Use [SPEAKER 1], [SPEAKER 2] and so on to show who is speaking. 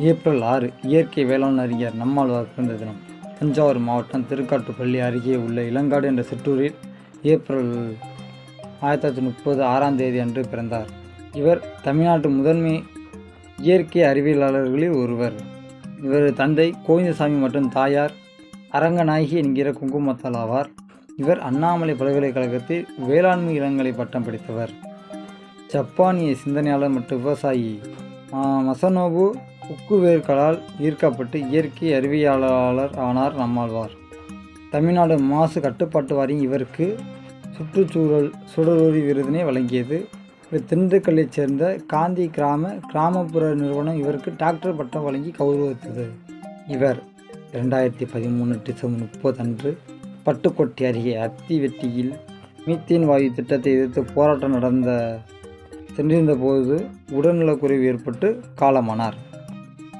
[SPEAKER 1] April ஆறு இயற்கை வேளாண் அறிஞர் நம்மாழ்வார் பிறந்த தினம். தஞ்சாவூர் மாவட்டம் திருக்காட்டுப்பள்ளி அருகே உள்ள இளங்காடு என்ற சிற்றூரில் ஏப்ரல் ஆயிரத்தி தொள்ளாயிரத்தி முப்பது ஆறாம் தேதி அன்று பிறந்தார். இவர் தமிழ்நாட்டு முதன்மை இயற்கை அறிவியலாளர்களில் ஒருவர். இவரது தந்தை கோவிந்தசாமி மற்றும் தாயார் அரங்கநாயகி என்கிற குங்குமத்தால் ஆவார். இவர் அண்ணாமலை பல்கலைக்கழகத்தில் வேளாண்மை இளங்கலை பட்டம் படித்தவர். ஜப்பானிய சிந்தனையாளர் மற்றும் விவசாயி மசனோபு உக்குவேர்களால் ஈர்க்கப்பட்டு இயற்கை அறிவியலாளர் ஆனார் நம்மாழ்வார். தமிழ்நாடு மாசு கட்டுப்பாட்டு வாரியம் இவருக்கு சுற்றுச்சூழல் சுடரூரி விருதினை வழங்கியது. இவர் திண்டுக்கல்லைச் சேர்ந்த காந்தி கிராம கிராமப்புற நிறுவனம் இவருக்கு டாக்டர் பட்டம் வழங்கி கௌரவித்தது. இவர் ரெண்டாயிரத்தி பதிமூணு டிசம்பர் முப்பது அன்று பட்டுக்கோட்டை அருகே அத்திவெட்டியில் மீத்தேன் வாயு திட்டத்தை எதிர்த்து போராட்டம் நடந்த சென்றிருந்த போது உடல்நலக்குறைவு ஏற்பட்டு காலமானார்.